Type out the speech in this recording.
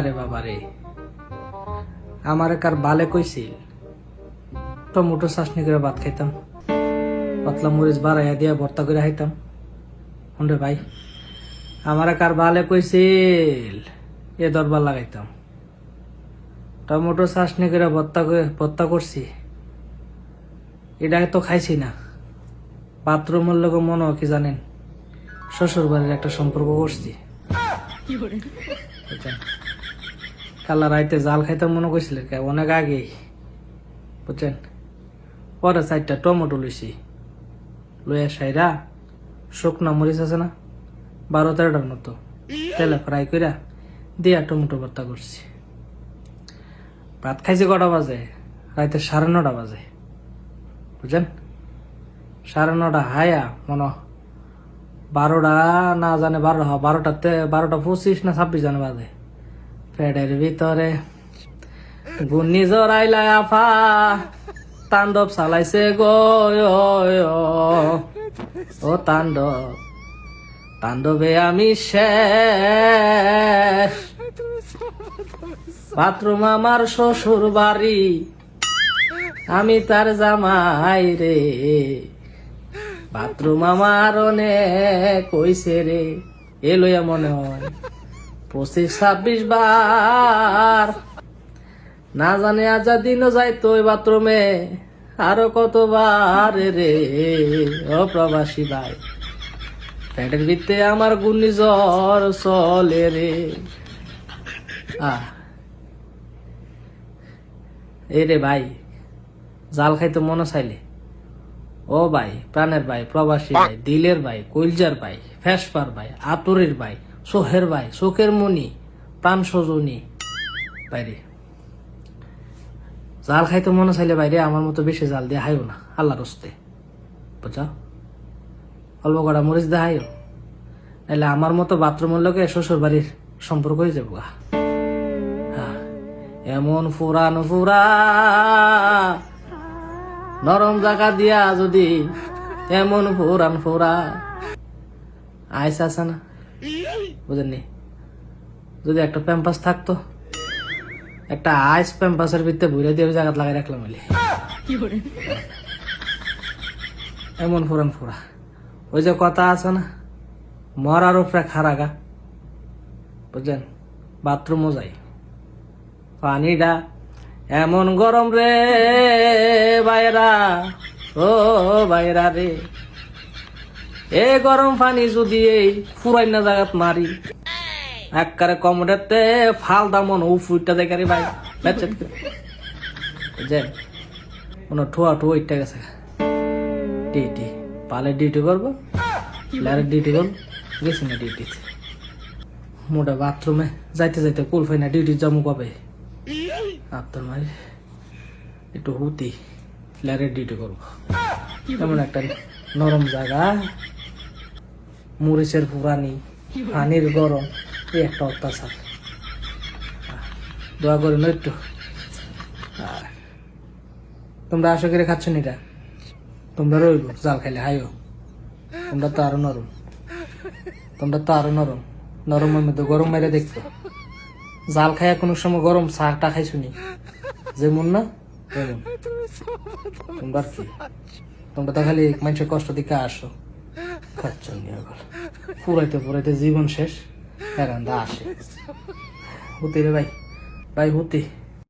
আরে বাবা রে। আমার কার বালে কইছিল? টমেটো চাটনি করে ভাত খাইতাম। পাতলা মরিচ বাড়াইয়া দিয়া ভর্তা করে খাইতাম। হুন্ডে ভাই আমার কার বালে কইছিল? এ দরবার লাগাইতাম। টমেটো চাটনি করে ভর্তা করে ভর্তা করছি। এটা তো খাইছি না। বাথরুমের লোক মনে কি জানেন? শ্বশুর বাড়ির একটা সম্পর্ক করছি? কালা রাইতে জাল খাইতে মনে করছিল কে? অনেক আগেই। বুঝছেন? পরে চারটা টমেটো লইছি। লইয়া সাইরা শুকনা মরিচ আছে না? বারো তেরোটার মতো। তেলে ফ্রাই কইরা দিয়া টমেটো ভর্তা করছি। ভাত খাইছি কটা বাজে? রাইতে সাড়ে নটা বাজে। বুঝছেন? সাড়ে নটা হায়া মনে বারোটা না জানে হ্যাঁ বারোটাতে বারোটা পঁচিশ না ছাব্বিশ জানে বাজে। পেটের ভিতরে। গুন্নি জরাইলা আফা, তাণ্ডব চালাইছে গো ও তাণ্ডব, তাণ্ডবে আমি শেষ। বাথরুম আমার শ্বশুর বাড়ি, আমি তার জামাই রে। বাথরুম আমার অনেক কইছে রে, এ লইয়া মনে হয়। পঁচিশ, ছাব্বিশ বার। না জানে আজা দিনও যাইতো ওই বাথরুমে। আরও কতবার রে, ও প্রবাসী ভাই। পেটের ভিতরে আমার জ্বর চলে রে। আহ। এই রে ভাই, জাল খাইতে মনে চাইলে। ও ভাই, প্রাণের ভাই, প্রবাসী ভাই, দিলের ভাই কইলজার ভাই ফেসপার ভাই, আতরের ভাই। সোহের ভাই চোখের মনি প্রাণ সজনী। বাইরে। জাল খাইতে মনে চাইলে বাইরে আমার মতো বেশি জাল দিয়ে হাইও না আল্লাহ রস্তে বুঝা অল্প কটা মরিচ দিয়ে হাইও। নাহলে আমার মতো বাথরুমের লোকে শ্বশুর বাড়ির সম্পর্ক হয়ে যাব। হ্যাঁ, এমন ফুরান ফুরা নরম জায়গা দিয়া যদি এমন ফুরান ফুরা। আইস আছে না? বুঝেননি? যদি একটা প্যাম্পাস থাকতো একটা আইস প্যাম্পাসের ভিতরে ভুলে দিয়ে জায়গা লাগাই রাখলাম বলে এমন ফুরান ফুরা। ওই যে কথা আছে না মরার উপরে খারাগা বুঝলেন? বাথরুমও যাই। পানিটা এমন গরম রে বাইরা। ও বাইরা রে। এ গরম পানি যদি এই ফুরাই না জায়গাত মারি। একবারে কমোডাতে ফাল দামন ও ফুইটা দেখে রে ভাই। বেচেত যে, কোনো ঠোয়া ঠোয়া ইটটা গেছে ডিউটি পালে ডিউটি করব? লেয়ারের ডিউটি করব? গেছি না ডিউটিতে। মোটা বাথরুমে যাইতে যাইতে কুল ফাই না ডিউটি জমু কবে? আপনার মাই একটু হুতি, লেয়ারের ডিউটি করব। এমন একটা নরম জায়গা। মরিচের পুরানি পানির গরম, এই একটা অত্যাচার। দোয়া করে না একটু তোমরা আশা করে খাচ্ছ এটা? তোমরা রইব, জাল খাইলে হাইও। তোমরা তো আরও নরম। তোমরা তো আরও নরম। নরমের মধ্যে গরম মেরে দেখতো। জাল খাইয়া কোনো সময় গরম চাটা খাইছো নি? যেমন না তোমরা কি? তোমরা তো খালি মানুষের কষ্ট দিকে আসো। খাচ্ছ নি পুরাইতে পুরাইতে জীবন শেষ এরান্দা আসে। হতে রে ভাই ভাই হতে।